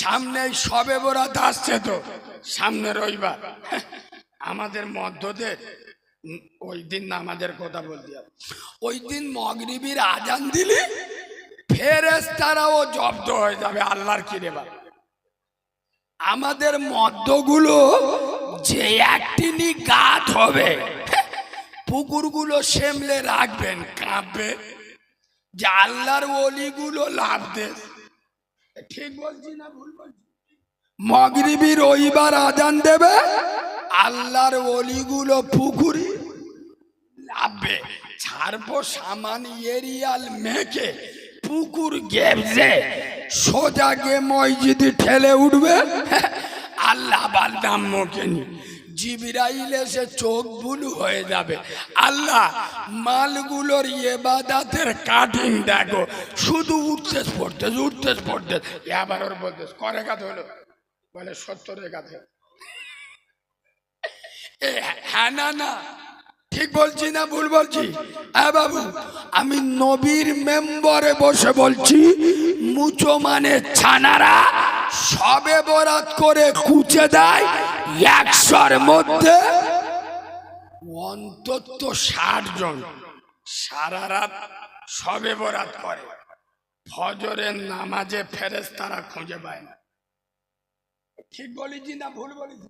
সামনে সবে বরাত আসছে তো, সামনে রবিবার। আমাদের মধ্যদের ওই দিন আমাদের কথা বলতে ওই দিন মগরিবির আজান দিলি ফেরেস তারাও জব্দ হয়ে যাবে আল্লাহর কিরে বাবা আমাদের মদ্যগুলো যে একটিনি গাত হবে, পুকুরগুলো সেমলে রাখবেন, কাঁপবে, যে আল্লাহর অলিগুলো লাভ দেন ঠিক বলছি না ভুল বলছি? মগরিবি রবিবার আজান দেবে, আল্লাহর অলিগুলো পুকুরি লাভবে। ছাড়বো সামান এরিয়াল মেখে, পুকুর গেবজে, সোজা গে মসজিদে ঠেলে উঠবে। আল্লাহ বালদাম মোকেনি জিবিরাইল এসে চোখ বুলু হয়ে যাবে। আল্লাহ, মালগুলোর এবাদাতের কাটিং দেখো। শুধু উঠতে পড়তে উঠতে পড়তে এবার ওর বলতে করে কাজ হলো? বলে, সত্তরের কাছে হ্যাঁ না না, ঠিক বলছি না, ভুল বলছি? হ্যাঁ বাবু, আমি নবীর মেম্বরে বসে বলছি, মুচো মানে ছানারা সবে বরাত করে কুচে দেয় একশোর মধ্যে অন্তত ষাট জন। সারা রাত সবে বরাত করে। ফজরের নামাজে ফেরেস তারা খুঁজে পায় না। ঠিক বলেছি না ভুল বলেছি?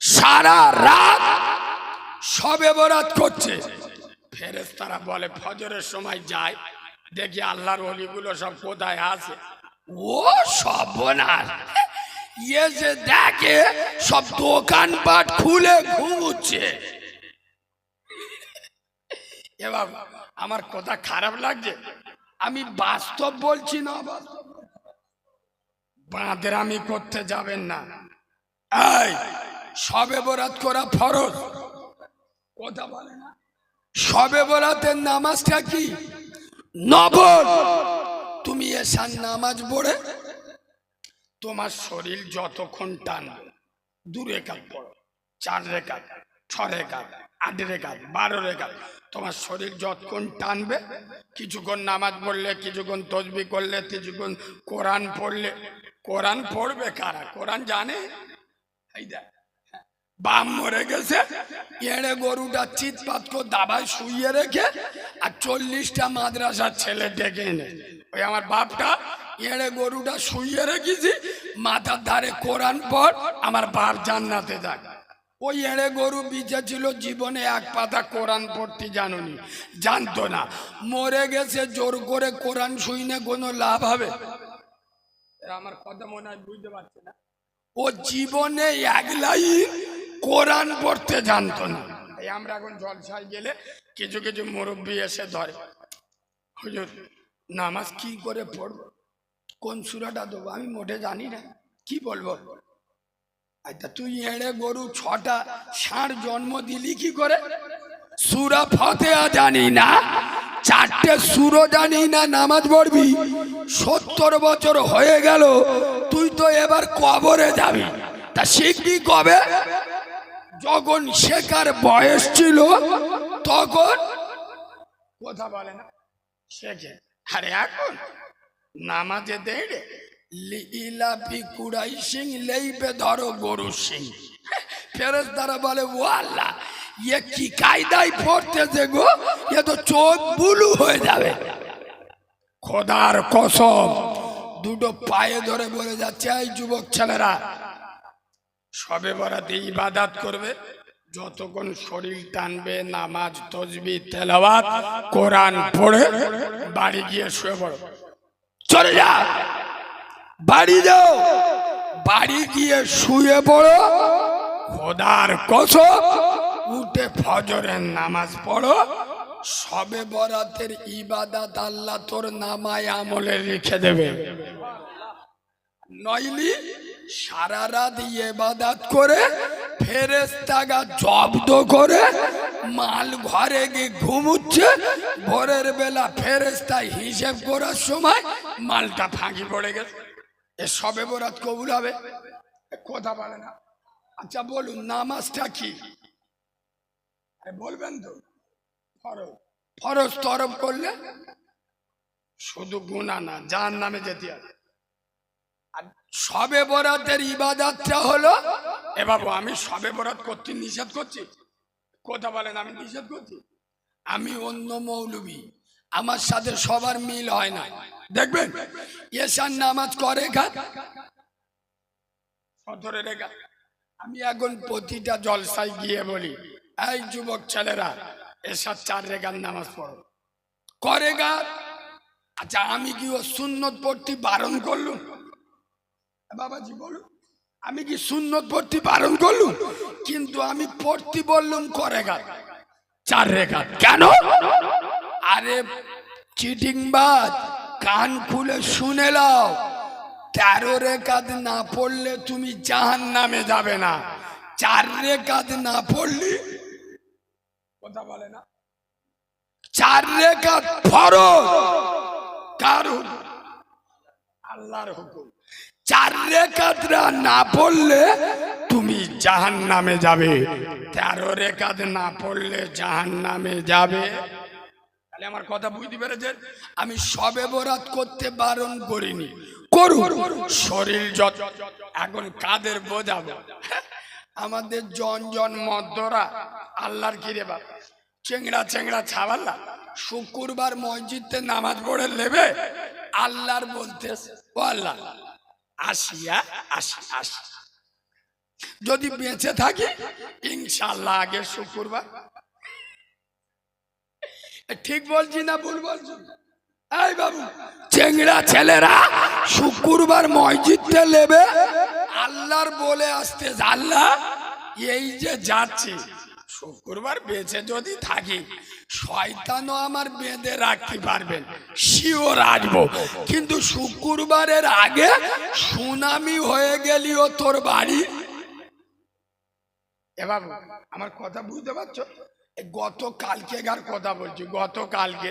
সারা রাত সবে বরাত করছে। ফেরেস তারা বলে, ফজরের সময় যায়, দেখি আল্লাহর অলিগুলো সব কোথায় আছে? ও সর্বনাশ। ইয়ে যে দেখে সব দোকানপাট খুলে ঘুমুচ্ছে এবার আমার কথা খারাপ লাগছে? আমি বাস্তব বলছি না বাঁধের আমি করতে যাবেন না। এই, সবে বরাত করা ফরজ। কথা বলে না। সবে বরাতের নামাজটা কি? নবল তুমি এসার নামাজ পড়ে, তোমার শরীর যতক্ষণ টানবে দু রেখাত পড়ো চার রেখাত ছ রেখাত আট রেখাত বারো রেখাত তোমার শরীর যতক্ষণ টানবে, কিছুক্ষণ নামাজ পড়লে, কিছুক্ষণ তসবি করলে, কিছুক্ষণ কোরআন পড়লে, কোরআন পড়বে কারা? কোরআন জানে? এই দেখ বাম মরে গেছে, এড়ে গরুটা চিৎপাত করে দাবায় শুইয়ে রেখে, আর চল্লিশটা মাদ্রাসার ছেলে ডেকে এনে ওই আমার বাপটা, এড়ে গরুটা শুইয়ে রেখেছি, মাথার ধারে কোরআন পর আমার বাপ জান্নাতে যাক ওই এড়ে গরু বিচে ছিল জীবনে এক পাতা কোরআন পড়তে জানুনি। জানতো না। মরে গেছে, জোর করে কোরআন শুইনে কোনো লাভ হবে? আমার কথা মনে হয় বুঝতে পারছে না। ও জীবনে এক লাইন কোরআন পড়তে জানতো না। আমরা এখন জলসায় গেলে কিছু কিছু মুরব্বী এসে ধরে। হুজুর নামাজ কি করে পড়ব? কোন সুরাটা দেবো? আমি মোটে জানি না। কি বলব? আচ্ছা তুই এড়ে গরু ছটা ষাঁড় জন্ম দিলি কি করে? সুরা ফতেয়া জানি না। চারটে সুরো জানি না, নামাজ পড়বি। সত্তর বছর হয়ে গেল, তুই তো এবার কবরে যাবি। তা শিখবি কবে? যখন শেখার বয়স ছিল, তখন। কথা বলে না, শেখে। আরে এখন নামাজে দেড়ে ইলাপি কুড়াই সিং লেইবে ধরো গরু সিং। ফেরত তারা বলে ও আল্লাহ ইয়ে কি কায়দায় পড়তেছে গো? এ তো চোখ বুলু হয়ে যাবে। খোদার কসম, দুটো পায়ে ধরে বলে যাচ্ছে, এই যুবক ছেলেরা, সবে বরাতে ইবাদাত করবে? যতক্ষণ শরীর টানবে, নামাজ তসবি তেলাওয়াত, কোরআন পড়ে বাড়ি গিয়ে শুয়ে পড়ো। চলে যা! বাড়ি যাও! বাড়ি গিয়ে শুয়ে পড়ো। খোদার কসম, উঠে ফজরের নামাজ পড়ো। সবে বরাতের ইবাদাত আল্লাহ তোর নামায় আমলে রেখে দেবে। নইলি সারা রাত ইবাদাত করে ফেরেস্তাগা জব্দ করে মাল ঘরে গিয়ে ঘুমুচ্ছে। ভোরের বেলা ফেরেস্তা হিসেব করার সময় মালটা ফাঁকি পড়ে গেছে এ সবে বরাত কবুল হবে। কথা বলে না। আচ্ছা বলুন, নামাজটা কি? বলবেন তো? ফরজ। ফরজ তরফ করলে শুধু গুণা না যার নামে যেতে হবে। আর সবে বরাতের ইবাদতটা হলো এ বাবু, আমি সবে বরাত করতে নিষেধ করছি? কথা বলেন, আমি নিষেধ করছি? আমি অন্য মৌলবী, আমার সাথে সবার মিল হয় না। দেখবেন এসার নামাজ করে আমি এখন প্রতিটা জলসায় গিয়ে বলি, এই যুবক ছেলেরা এসার চার রেখার নামাজ পড়ো। করে গা। আচ্ছা আমি কি ও সুন্নত পড়তে বারণ করলুম? বাবাজি, বলুন। আমি কি সুন্নত পড়তে বারণ করলুম? কিন্তু আমি পড়তে বললুম করে গা। চার রেখা কেন? আরে, চিটিংবাজ, কান খুলে শুনে লাও তেরো রেখাত না পড়লে তুমি জাহান নামে যাবে না। চার রেখাত না পড়লে কথা বলে না। চার রেখাত ফরজ। কার হুকুম আল্লাহর হুকুম। চার রেখাতরা না পড়লে তুমি জাহান নামে যাবে। তেরো রেখাত না পড়লে জাহান নামে যাবে। তাহলে আমার কথা বুঝতে পেরেছেন? আমি সবে বরাত করতে বারণ করিনি। করুন। শরীর যত এখন কাদের বোঝাবো? আমাদের জন জন মদ্দরা, আল্লাহর কিরে বাবা চেংড়া চেংড়া ছাবাল্লা, শুক্রবার মসজিদে নামাজ পড়ে নেবে? আল্লাহর বলতে ও আল্লাহ আসিয়া, আসি আসি। যদি বেঁচে থাকি ইনশাল্লাহ আগে শুক্রবার ঠিক বলছি না ভুল বলছি? এই বাবু, চেংড়া ছেলেরা শুক্রবার মসজিদে নেবে আল্লাহর বলে আসতে আল্লাহ এই যে যাচ্ছি শুক্রবার বেঁচে যদি থাকি, শয়তানও আমার বেঁধে রাখতে পারবেন শিওর আসব কিন্তু শুক্রবারের আগে সুনামি হয়ে গেলিও তোর বাড়ি। এ বাবু, আমার কথা বুঝতে পারছ? এই গত কালকে গার কথা বলছি? গত কালকে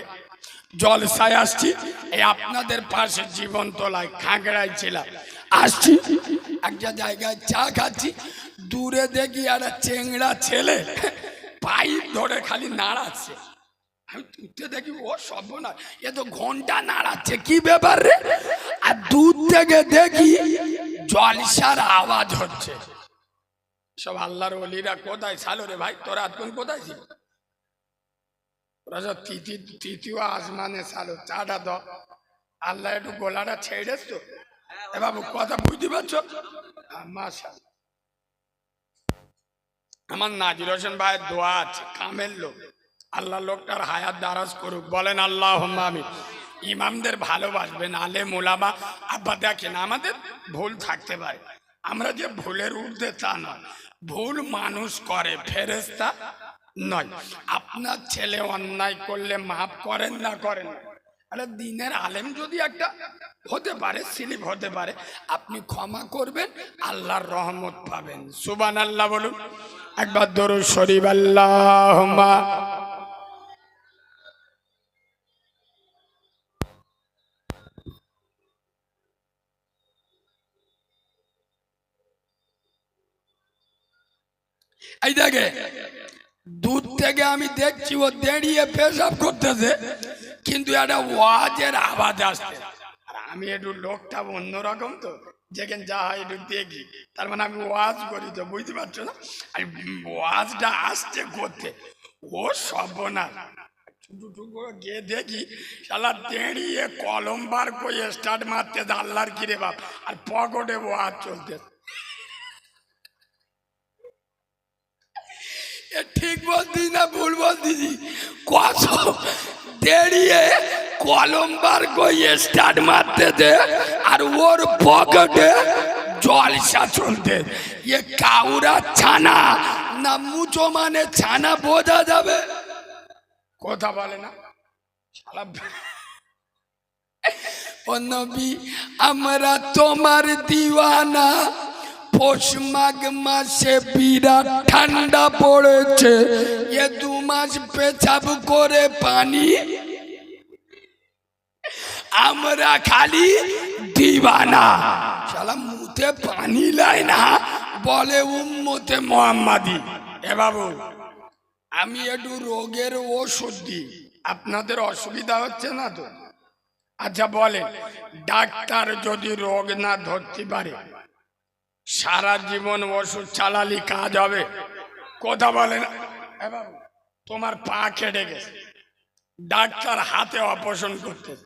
জলসায় আসছি, এই আপনাদের পাশে জীবন তোলায় খাগড়ায় ছিলাম। আসছি, একটা জায়গায় চা খাচ্ছি দূরে দেখি একটা চেংড়া ছেলে। পাইপ ধরে খালি নাড়াচ্ছে। আমি উঠতে দেখি, ও না এ তো ঘণ্টা নাড়াচ্ছে, কি ব্যাপার রে? আর দূর থেকে দেখি জলসার আওয়াজ হচ্ছে। সব আল্লাহর অলিরা কোথায়? ছালো রে ভাই, তোরা আজকে কোথায় ছিল? তোরা সব তৃতীয় তৃতীয় আসমানে সালো চাটা দ। আল্লাহ একটু গোলাটা ছেড়েছ তো। এ বাবু, কথা বুঝতে পারছ? মাসা আমার নাজির হোসেন ভাইয়ের দোয়া আছে, কামের লোক। আল্লাহ লোকটার হায়াত দারাজ করুক। বলেন আল্লাহ আমি ইমামদের ভালোবাসবেন আলে মোলামা আব্বা, দেখেন, আমাদের ভুল থাকতে পারে। আমরা যে ভুলের ঊর্ধ্বে তা নয়। ভুল মানুষ করে ফেরেস্তা নয়। আপনার ছেলে অন্যায় করলে মাফ করেন না করেন? আরে, দিনের আলেম যদি একটা হতে পারে স্লিপ হতে পারে, আপনি ক্ষমা করবেন, আল্লাহর রহমত পাবেন। সুবান আল্লাহ বলুন। একবার দরুদ শরীফ আল্লাহ এই দেখে, দূর থেকে আমি দেখছি ও দাঁড়িয়ে পেশাব করতেছে, কিন্তু একটা ওয়াজের আওয়াজ আসছে। আর আমি একটু লোকটা অন্যরকম তো। যেখানে যা হয় একটু দেখি তার মানে আমি ওয়াজ করি তো, বুঝতে পারছ না? আমি ওয়াজটা আসছে করতে ও সর্বনাশ। টুকু গিয়ে দেখি, শালা দাঁড়িয়ে কলম বার করে স্টার্ট মারতে আল্লাহর কিরে বাপ। আর পকেটে ওয়াজ চলতে ঠিক বলছি না ভুল বলতেছি কত দেরিয়ে কলম বার স্টার্ট মারতে দে, আর ওর পকেটে জলসা চলতে। এ কাউরা ছানা, না মুচো মানে ছানা বোঝা যাবে? কথা বলে না? শালা ও নবী, আমরা তোমার দিওয়ানা। পৌষ মাঘ মাসে বিরাট ঠান্ডা পড়েছে। এ দু মাস পেছাব করে পানি। আমরা খালি দিবানা। শালা, মুতে পানি লাই না, বলে উম্মতে মোহাম্মাদি। এ বাবু, আমি একটু রোগের ওষুধ দিই। আপনাদের অসুবিধা হচ্ছে না তো? আচ্ছা বলে ডাক্তার যদি রোগ না ধরতে পারে সারা জীবন ওষুধ চালালি কাজ হবে। কথা বলে না তোমার পা কেটে গেছে। ডাক্তার হাতে অপারেশন করতে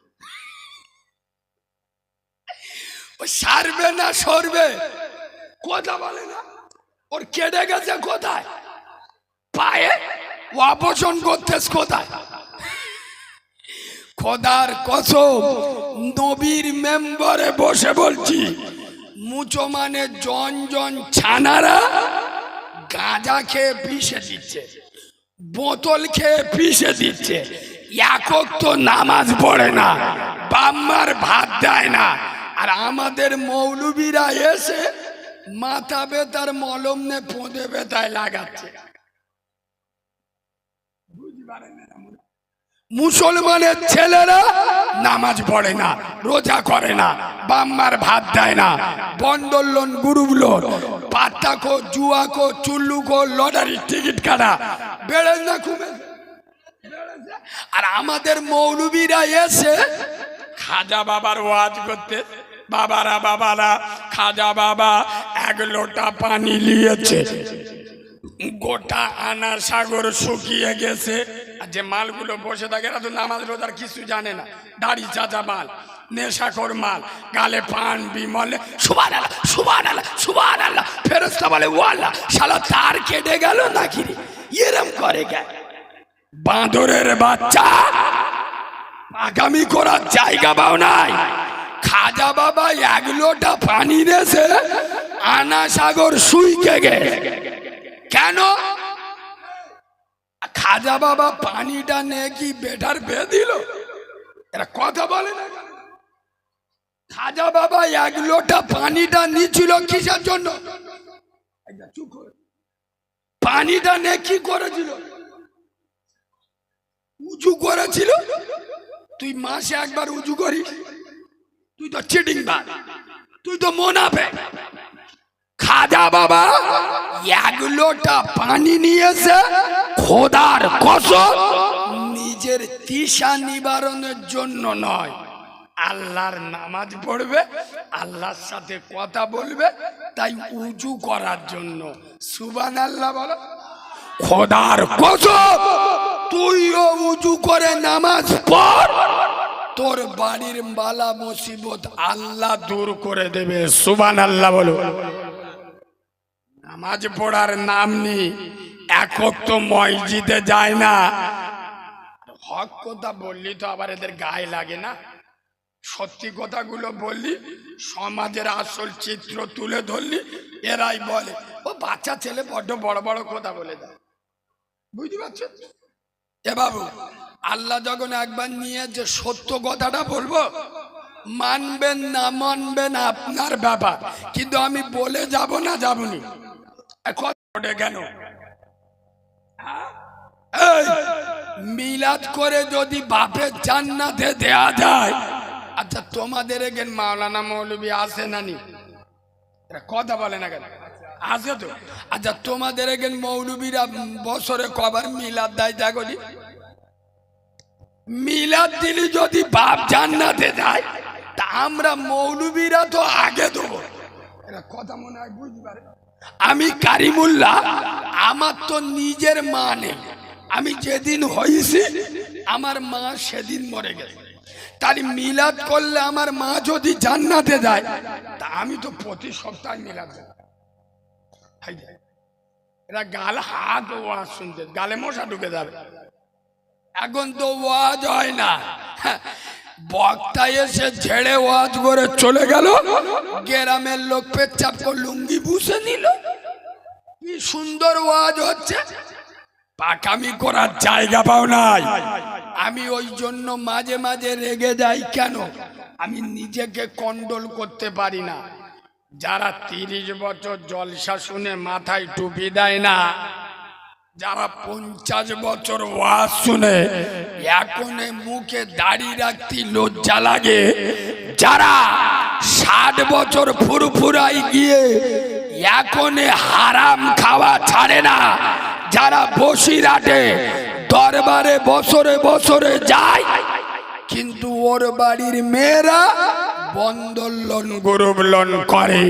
সারবে না সরবে? কথা বলে না। ওর কেটে গেছে কোথায়? পায়ে? ও অপারেশন করতেস কোথায়? খোদার কসম, নবীর মেম্বারে বসে বলছি মুচো মানে জন জন ছানারা গাঁজা খেয়ে পিষে দিচ্ছে, বোতল খেয়ে পিষে দিচ্ছে, একক তো নামাজ পড়ে না, বাম্মার ভাত দেয় না। আর আমাদের মৌলবীরা এসে মাথা বেতার মলম নে পোঁদে বেতায় লাগাচ্ছে বুঝতে পারেন না আমরা? মুসলমানের ছেলেরা নামাজ পড়ে না, রোজা করে না, বাম্মার ভাত দেয় না। বন্দোলন গুরুগুলো পাত্তাকো জুয়াকো, চুল্লুকো, লটারির টিকিট কাটা। বেড়ে না কমে আর আমাদের মৌলবীরা এসে খাজা বাবার ওয়াজ করতে, বাবারা বাবারা, খাজা বাবা এক লোটা পানি নিয়েছে গোটা আনা সাগর শুকিয়ে গেছে। আর যে মালগুলো বসে থাকে এরা তো নামাজ রোজার কিছু জানে না। দাড়ি চাচা মাল, নেশাখোর মাল, গালে পান, বিমল সুবান আল্লাহ সুবান আল্লাহ সুবান আল্লাহ ফেরস্তা বলে ও আল্লাহ শালা তার কেটে গেল নাকি এরম করে গে বাঁদরের বাচ্চা, আগামী করার জায়গা পাও নাই। খাজা বাবা এক লোটা পানি নেছে আনা সাগর শুইকে গে। কেন? খাজা বাবা পানিটা নে কি বেটার বে দিল। এরা কথা বলে না। খাজা বাবা এক লোটা পানিটা নিছিল কিসের জন্য? করে। পানিটা নে কি করেছিল? উঁচু করেছিল? তুই মাসে একবার উঁচু করিস। তুই তো চিটিং বাদ তুই তো মোনাফে। খাজা বাবা এক লোটা পানি নিয়েছে। খোদার কসম। নিজের তৃষা নিবারণের জন্য নয়। আল্লাহর নামাজ পড়বে আল্লাহর সাথে কথা বলবে তাই উঁচু করার জন্য। সুবান আল্লাহ বলো। খোদার কসম। তুইও উঁচু করে নামাজ পড়। তোর বাড়ির বালা মুসিবত আল্লাহ দূর করে দেবে। সুবান আল্লাহ বলো। নামাজ পড়ার নাম নি একক তো মসজিদে যায় না। হক কথা বললি তো আবার এদের গায়ে লাগে না। সত্যি কথাগুলো বললি, সমাজের আসল চিত্র তুলে ধরলি, এরাই বলে। ও বাচ্চা ছেলে বড্ড বড় বড় কথা বলে দেয়। বুঝতে পারছ? এ বাবু, আল্লাহ যখন একবার নিয়ে যে সত্য কথাটা বলব, মানবেন না মানবেন আপনার ব্যাপার। কিন্তু আমি বলে যাব না যাবনি কেন? মিলাদ করে যদি বাপের জান্নাতে দেয়া যায়। আচ্ছা তোমাদের এখানে মাওলানা মৌলবী আছে নানি কথা বলে না কেন? আছে তো। আচ্ছা তোমাদের এখানে মৌলবীরা বছরে কবার মিলাদ দেয় দেখো? মিলাদ দিলি যদি বাপ জান্নাতে যায়, তা আমরা মৌলবীরা তো আগে দেবো। এরা কথা মনে হয় বুঝতে পারে। আমি কারিমুল্লাহ, আমার তো নিজের মা নেই। আমি যেদিন হয়েছি, আমার মা সেদিন মরে গেছে। তাহলে মিলাদ করলে আমার মা যদি জান্নাতে যায়, তা আমি তো প্রতি সপ্তাহে মিলাদ এরা গাল হাত ওয়াজ শুনতে গালে মশা ঢুকে যাবে। এখন তো ওয়াজ হয় না। বক্তা এসে ঝেড়ে ওয়াজ করে চলে গেল। গ্রামের লোক পেচ্ছাপ করে লুঙ্গি বুঝে নিল। কি সুন্দর ওয়াজ হচ্ছে। পাকামি করার জায়গা পাও নাই। আমি ওই জন্য মাঝে মাঝে রেগে যাই কেন? আমি নিজেকে কন্ট্রোল করতে পারি না। যারা তিরিশ বছর জলসা শুনে মাথায় টুপি দেয় না যারা পঞ্চাশ বছর ওয়াজ শুনে, এখন মুখে দাড়ি রাখতে লজ্জা লাগে। যারা ষাট বছর ফুরফুরাই গিয়ে এখন হারাম খাওয়া ছাড়ে না, যারা বসিরাটে দরবারে বছরে বছরে যায়, কিন্তু ওর বাড়ির মেয়েরা বন্ধন লোন, গরুব লোন করে।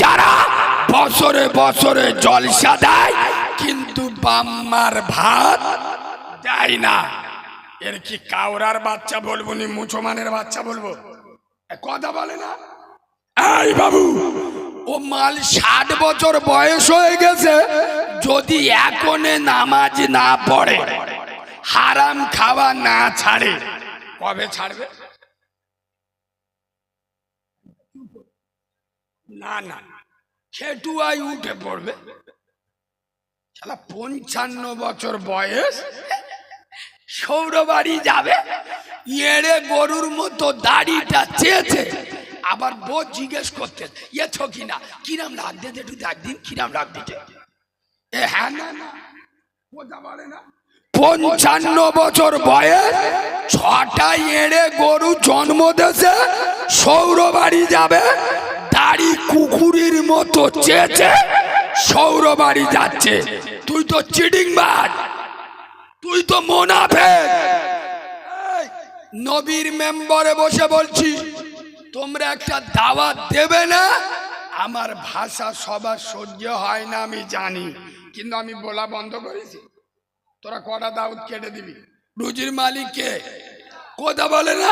যারা বছরে বছরে জলসা দেয় বাম্মার ভাত দেয় না। এর কি কাউরার বাচ্চা বলব নি মুসলমানের বাচ্চা বলব? কথা বলে না। এই বাবু, ও মাল ষাট বছর বয়স হয়ে গেছে, যদি এখনে নামাজ না পড়ে, হারাম খাওয়া না ছাড়ে, কবে ছাড়বে? না না, খেটুয়াই উঠে পড়বে। শালা পঞ্চান্ন বছর বয়স? সৌরবাড়ি যাবে। এড়ে গরুর মতো দাড়িটা চেয়েছে। আবার বউ জিজ্ঞেস করতে ইয়েছ কিনা কিরাম লাগতে একটু একদিন কিরাম লাগতে এ হ্যাঁ না না কথা বলে না। পঞ্চান্ন বছর বয়স, ছটা এড়ে গরু জন্ম দেছে, সৌরবাড়ি যাবে। দাড়ি কুকুরের মতো চেয়েছে, সৌরবাড়ি যাচ্ছে। তুই তো চিডিং বাজ তুই তো মোনাফে নবীর মেম্বারে বসে বলছি, তোমরা একটা দাওয়াত দেবে না? আমার ভাষা সবার সহ্য হয় না, আমি জানি। কিন্তু আমি বলা বন্ধ করেছি। তোরা কটা দাওয়াত কেটে দিবি? রুজির মালিক কে কথা বলে না?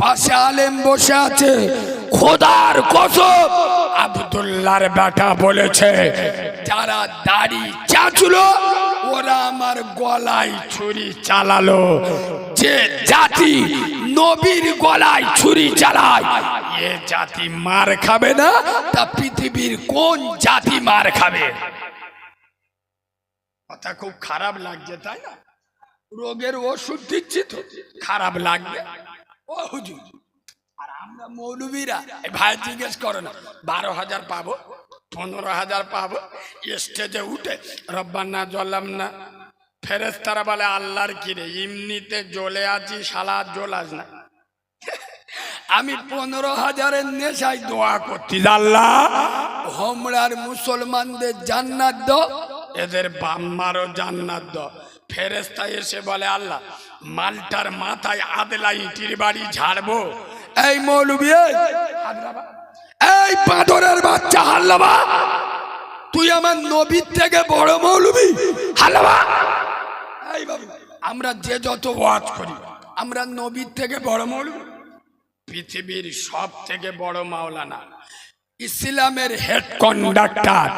পাশে আলেম বসে আছে। খোদার কসম, আবদুল্লাহর বেটা বলেছে, যারা দাড়ি চাচলো, ওরা আমার গলায় ছুরি চালালো। যে জাতি নবীর গলায় ছুরি চালায়, এ জাতি মার খাবে না, তা পৃথিবীর কোন জাতি মার খাবে? কথা খুব খারাপ লাগছে, তাই না? রোগের ওষুধ দিচ্ছি তো, খারাপ লাগবে। ও হুজুর আর আমরা মৌলবীরা ভাই জিজ্ঞেস করো না, বারো হাজার পাবো, পনেরো হাজার পাবো স্টেজে উঠে রব্বান্না জ্বললাম না। ফেরেস তারা বলে, আল্লাহর কিরে এমনিতে জ্বলে আছি সালা জ্বলাস না। আমি পনেরো হাজারের নেশায় দোয়া করছি আল্লাহ হোমরার মুসলমানদের জান্নাত দ, এদের বাম্মারও জান্নাত দ। ফেরেস্তা এসে বলে, আল্লাহ মালটার মাথায় আদলা ইটির বাড়ি ঝাড়বো। এই মৌলবি এই, পাথরের বাচ্চা হাল্লাবা। তুই আমার নবীর থেকে বড় মৌলবি হাল্লাবা। এই বাবু আমরা যে যত ওয়াজ করি আমরা নবীর থেকে বড় মৌলবি। পৃথিবীর সব থেকে বড় মাওলানা ইসলামের হেড কন্ডাক্টর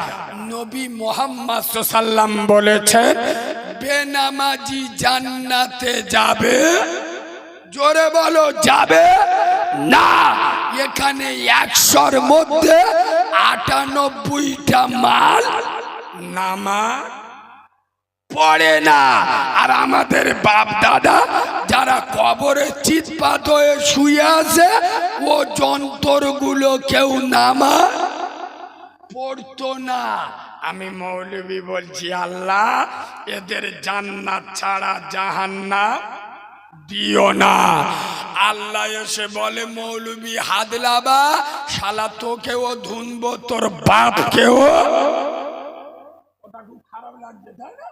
নবী মোহাম্মদ সাল্লাম বলেছেন বেনামাজি জান্নাতে যাবে? জোরে বলো, যাবে? না, এখানে একশোর মধ্যে আটানব্বইটা মাল নামা পড়ে না। আর আমাদের বাপ দাদা যারা কবরে চিৎপাত হয়ে শুয়ে আছে, ও যন্ত্রগুলো কেউ নামা পড়তো না। আমি মৌলবি বলছি, আল্লাহ, এদের জান্নাত ছাড়া জাহান্না দিও না। আল্লাহ এসে বলে, মৌলবি হাদলাবা শালা তোকেও ধুনবো, তোর বাপকেও। ওটা খুব খারাপ লাগছে, তাই না?